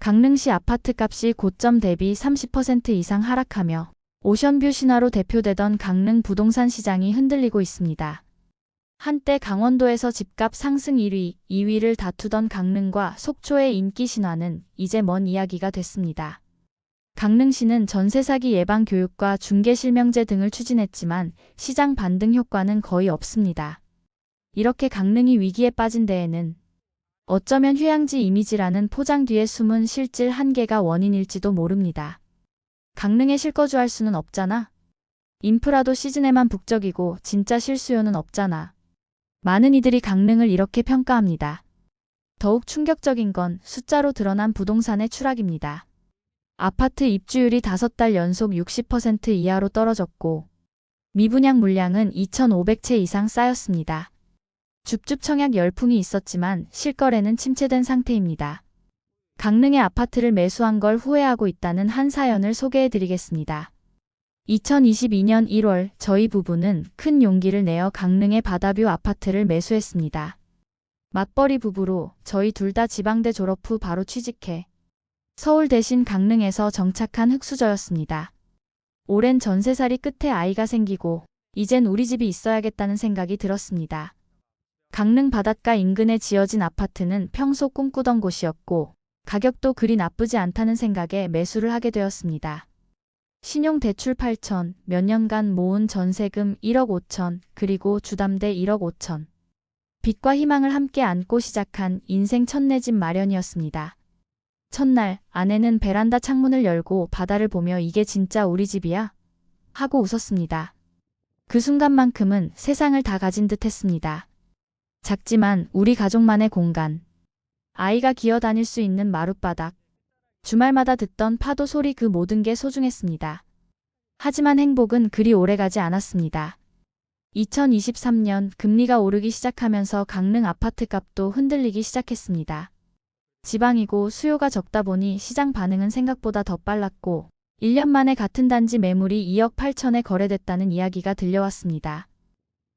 강릉시 아파트 값이 고점 대비 30% 이상 하락하며 오션뷰 신화로 대표되던 강릉 부동산 시장이 흔들리고 있습니다. 한때 강원도에서 집값 상승 1위, 2위를 다투던 강릉과 속초의 인기 신화는 이제 먼 이야기가 됐습니다. 강릉시는 전세 사기 예방 교육과 중개 실명제 등을 추진했지만 시장 반등 효과는 거의 없습니다. 이렇게 강릉이 위기에 빠진 데에는 어쩌면 휴양지 이미지라는 포장 뒤에 숨은 실질 한계가 원인일지도 모릅니다. 강릉에 실거주할 수는 없잖아. 인프라도 시즌에만 북적이고 진짜 실수요는 없잖아. 많은 이들이 강릉을 이렇게 평가합니다. 더욱 충격적인 건 숫자로 드러난 부동산의 추락입니다. 아파트 입주율이 5달 연속 60% 이하로 떨어졌고 미분양 물량은 2,500채 이상 쌓였습니다. 줍줍 청약 열풍이 있었지만 실거래는 침체된 상태입니다. 강릉의 아파트를 매수한 걸 후회하고 있다는 한 사연을 소개해 드리겠습니다. 2022년 1월 저희 부부는 큰 용기를 내어 강릉의 바다뷰 아파트를 매수했습니다. 맞벌이 부부로 저희 둘 다 지방대 졸업 후 바로 취직해 서울 대신 강릉에서 정착한 흙수저였습니다. 오랜 전세살이 끝에 아이가 생기고 이젠 우리 집이 있어야겠다는 생각이 들었습니다. 강릉 바닷가 인근에 지어진 아파트는 평소 꿈꾸던 곳이었고 가격도 그리 나쁘지 않다는 생각에 매수를 하게 되었습니다. 신용 대출 8천, 몇 년간 모은 전세금 1억 5천, 그리고 주담대 1억 5천. 빛과 희망을 함께 안고 시작한 인생 첫내 집 마련이었습니다. 첫날 아내는 베란다 창문을 열고 바다를 보며 이게 진짜 우리 집이야? 하고 웃었습니다. 그 순간만큼은 세상을 다 가진 듯 했습니다. 작지만 우리 가족만의 공간. 아이가 기어 다닐 수 있는 마룻바닥. 주말마다 듣던 파도 소리 그 모든 게 소중했습니다. 하지만 행복은 그리 오래가지 않았습니다. 2023년 금리가 오르기 시작하면서 강릉 아파트 값도 흔들리기 시작했습니다. 지방이고 수요가 적다 보니 시장 반응은 생각보다 더 빨랐고 1년 만에 같은 단지 매물이 2억 8천에 거래됐다는 이야기가 들려왔습니다.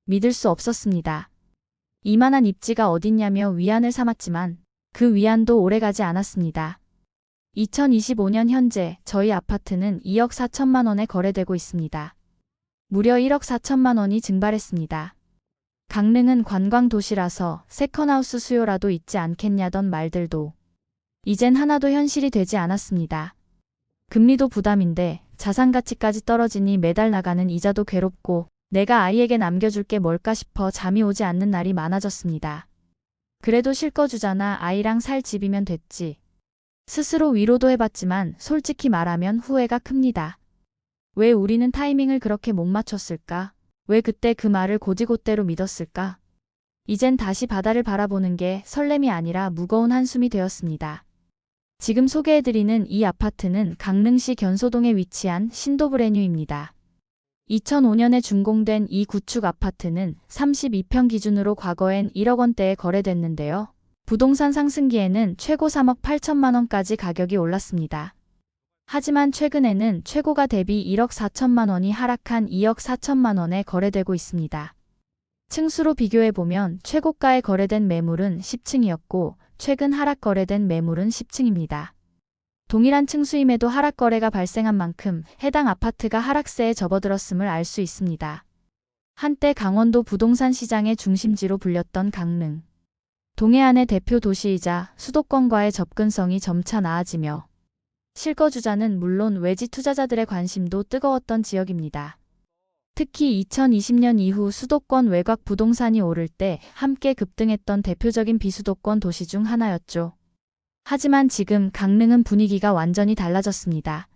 믿을 수 없었습니다. 이만한 입지가 어딨냐며 위안을 삼았지만 그 위안도 오래가지 않았습니다. 2025년 현재 저희 아파트는 2억 4천만 원에 거래되고 있습니다. 무려 1억 4천만 원이 증발했습니다. 강릉은 관광 도시라서 세컨하우스 수요라도 있지 않겠냐던 말들도 이젠 하나도 현실이 되지 않았습니다. 금리도 부담인데 자산 가치까지 떨어지니 매달 나가는 이자도 괴롭고 내가 아이에게 남겨줄 게 뭘까 싶어 잠이 오지 않는 날이 많아졌습니다. 그래도 실거 주잖아 아이랑 살 집이면 됐지. 스스로 위로도 해봤지만 솔직히 말하면 후회가 큽니다. 왜 우리는 타이밍을 그렇게 못 맞췄을까? 왜 그때 그 말을 고지고대로 믿었을까? 이젠 다시 바다를 바라보는 게 설렘이 아니라 무거운 한숨이 되었습니다. 지금 소개해드리는 이 아파트는 강릉시 견소동에 위치한 신도브레뉴입니다. 2005년에 준공된 이 구축 아파트는 32평 기준으로 과거엔 1억 원대에 거래됐는데요. 부동산 상승기에는 최고 3억 8천만 원까지 가격이 올랐습니다. 하지만 최근에는 최고가 대비 1억 4천만 원이 하락한 2억 4천만 원에 거래되고 있습니다. 층수로 비교해보면 최고가에 거래된 매물은 10층이었고 최근 하락 거래된 매물은 10층입니다. 동일한 층수임에도 하락 거래가 발생한 만큼 해당 아파트가 하락세에 접어들었음을 알 수 있습니다. 한때 강원도 부동산 시장의 중심지로 불렸던 강릉. 동해안의 대표 도시이자 수도권과의 접근성이 점차 나아지며 실거주자는 물론 외지 투자자들의 관심도 뜨거웠던 지역입니다. 특히 2020년 이후 수도권 외곽 부동산이 오를 때 함께 급등했던 대표적인 비수도권 도시 중 하나였죠. 하지만 지금 강릉은 분위기가 완전히 달라졌습니다.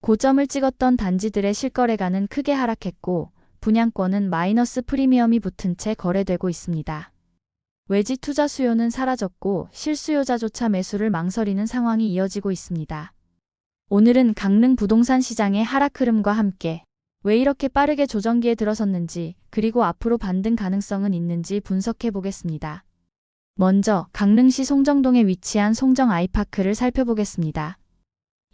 고점을 찍었던 단지들의 실거래가는 크게 하락했고 분양권은 마이너스 프리미엄이 붙은 채 거래되고 있습니다. 외지 투자 수요는 사라졌고 실수요자조차 매수를 망설이는 상황이 이어지고 있습니다. 오늘은 강릉 부동산 시장의 하락 흐름과 함께 왜 이렇게 빠르게 조정기에 들어섰는지 그리고 앞으로 반등 가능성은 있는지 분석해 보겠습니다. 먼저 강릉시 송정동에 위치한 송정 아이파크를 살펴보겠습니다.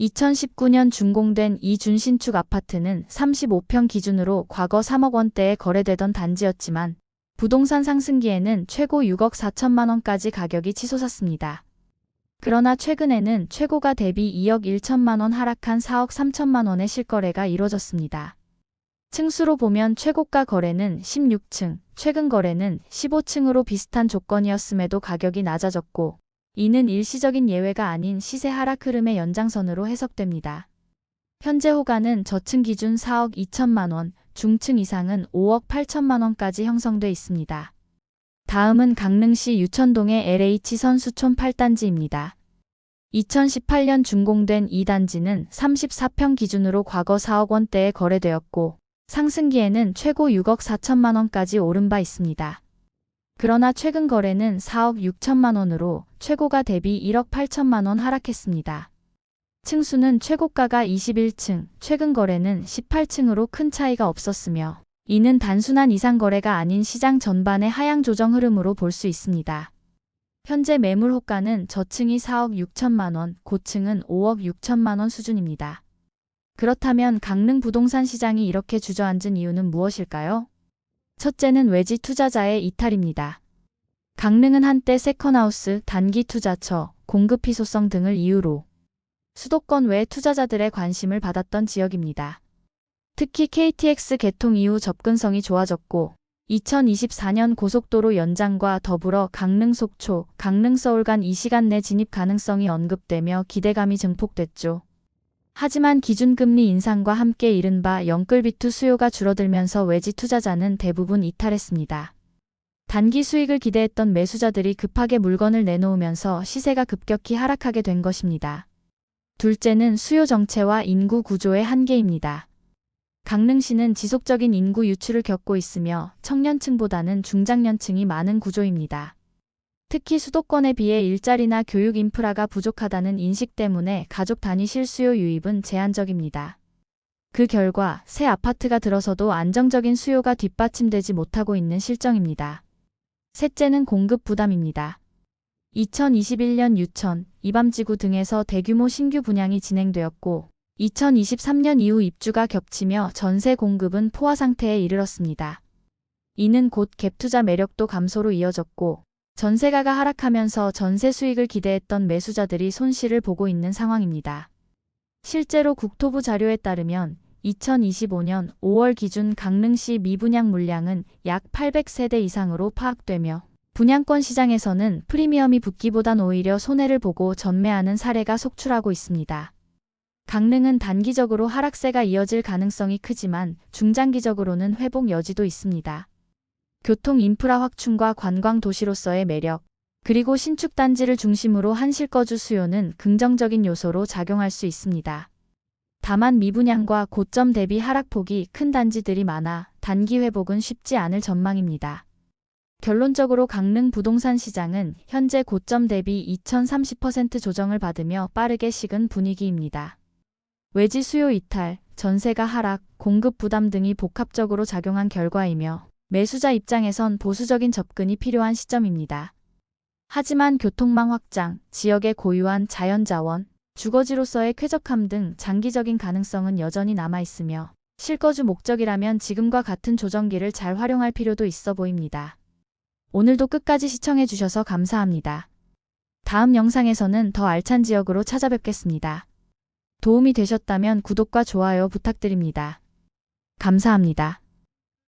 2019년 준공된 이 준신축 아파트는 35평 기준으로 과거 3억 원대에 거래되던 단지였지만 부동산 상승기에는 최고 6억 4천만 원까지 가격이 치솟았습니다. 그러나 최근에는 최고가 대비 2억 1천만 원 하락한 4억 3천만 원의 실거래가 이뤄졌습니다. 층수로 보면 최고가 거래는 16층, 최근 거래는 15층으로 비슷한 조건이었음에도 가격이 낮아졌고, 이는 일시적인 예외가 아닌 시세 하락 흐름의 연장선으로 해석됩니다. 현재 호가는 저층 기준 4억 2천만 원, 중층 이상은 5억 8천만 원까지 형성돼 있습니다. 다음은 강릉시 유천동의 LH 선수촌 8단지입니다. 2018년 준공된 이 단지는 34평 기준으로 과거 4억 원대에 거래되었고 상승기에는 최고 6억 4천만 원까지 오른 바 있습니다. 그러나 최근 거래는 4억 6천만 원으로 최고가 대비 1억 8천만 원 하락했습니다. 층수는 최고가가 21층, 최근 거래는 18층으로 큰 차이가 없었으며 이는 단순한 이상 거래가 아닌 시장 전반의 하향 조정 흐름으로 볼 수 있습니다. 현재 매물 호가는 저층이 4억 6천만 원, 고층은 5억 6천만 원 수준입니다. 그렇다면 강릉 부동산 시장이 이렇게 주저앉은 이유는 무엇일까요? 첫째는 외지 투자자의 이탈입니다. 강릉은 한때 세컨하우스, 단기 투자처, 공급 희소성 등을 이유로 수도권 외 투자자들의 관심을 받았던 지역입니다. 특히 KTX 개통 이후 접근성이 좋아졌고 2024년 고속도로 연장과 더불어 강릉 속초, 강릉 서울 간 2시간 내 진입 가능성이 언급되며 기대감이 증폭됐죠. 하지만 기준금리 인상과 함께 이른바 영끌비투 수요가 줄어들면서 외지 투자자는 대부분 이탈했습니다. 단기 수익을 기대했던 매수자들이 급하게 물건을 내놓으면서 시세가 급격히 하락하게 된 것입니다. 둘째는 수요 정체와 인구 구조의 한계입니다. 강릉시는 지속적인 인구 유출을 겪고 있으며 청년층보다는 중장년층이 많은 구조입니다. 특히 수도권에 비해 일자리나 교육 인프라가 부족하다는 인식 때문에 가족 단위 실수요 유입은 제한적입니다. 그 결과 새 아파트가 들어서도 안정적인 수요가 뒷받침되지 못하고 있는 실정입니다. 셋째는 공급 부담입니다. 2021년 유천, 이밤지구 등에서 대규모 신규 분양이 진행되었고 2023년 이후 입주가 겹치며 전세 공급은 포화 상태에 이르렀습니다. 이는 곧 갭투자 매력도 감소로 이어졌고 전세가가 하락하면서 전세 수익을 기대했던 매수자들이 손실을 보고 있는 상황입니다. 실제로 국토부 자료에 따르면 2025년 5월 기준 강릉시 미분양 물량은 약 800세대 이상으로 파악되며 분양권 시장에서는 프리미엄이 붙기보단 오히려 손해를 보고 전매하는 사례가 속출하고 있습니다. 강릉은 단기적으로 하락세가 이어질 가능성이 크지만 중장기적으로는 회복 여지도 있습니다. 교통 인프라 확충과 관광 도시로서의 매력, 그리고 신축 단지를 중심으로 한 실 거주 수요는 긍정적인 요소로 작용할 수 있습니다. 다만 미분양과 고점 대비 하락폭이 큰 단지들이 많아 단기 회복은 쉽지 않을 전망입니다. 결론적으로 강릉 부동산 시장은 현재 고점 대비 2030% 조정을 받으며 빠르게 식은 분위기입니다. 외지 수요 이탈, 전세가 하락, 공급 부담 등이 복합적으로 작용한 결과이며 매수자 입장에선 보수적인 접근이 필요한 시점입니다. 하지만 교통망 확장, 지역의 고유한 자연자원, 주거지로서의 쾌적함 등 장기적인 가능성은 여전히 남아있으며 실거주 목적이라면 지금과 같은 조정기를 잘 활용할 필요도 있어 보입니다. 오늘도 끝까지 시청해주셔서 감사합니다. 다음 영상에서는 더 알찬 지역으로 찾아뵙겠습니다. 도움이 되셨다면 구독과 좋아요 부탁드립니다. 감사합니다.